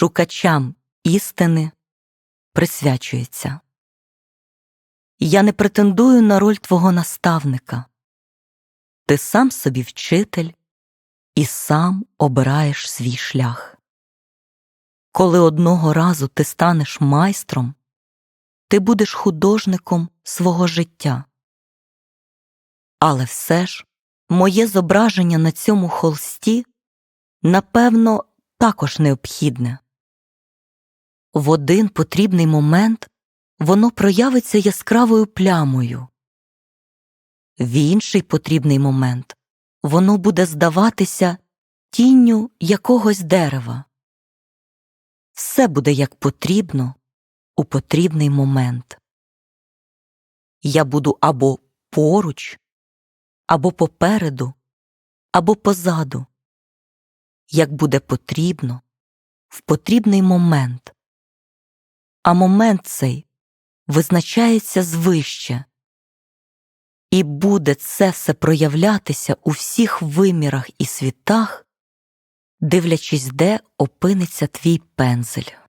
шукачам істини присвячується. Я не претендую на роль твого наставника. Ти сам собі вчитель і сам обираєш свій шлях. Коли одного разу ти станеш майстром, ти будеш художником свого життя. Але все ж моє зображення на цьому холсті напевно також необхідне. В один потрібний момент воно проявиться яскравою плямою, в інший потрібний момент воно буде здаватися тінню якогось дерева. Все буде як потрібно у потрібний момент. Я буду або поруч, або попереду, або позаду, як буде потрібно в потрібний момент. А момент цей визначається звище, і буде це все проявлятися у всіх вимірах і світах, дивлячись, де опиниться твій пензель.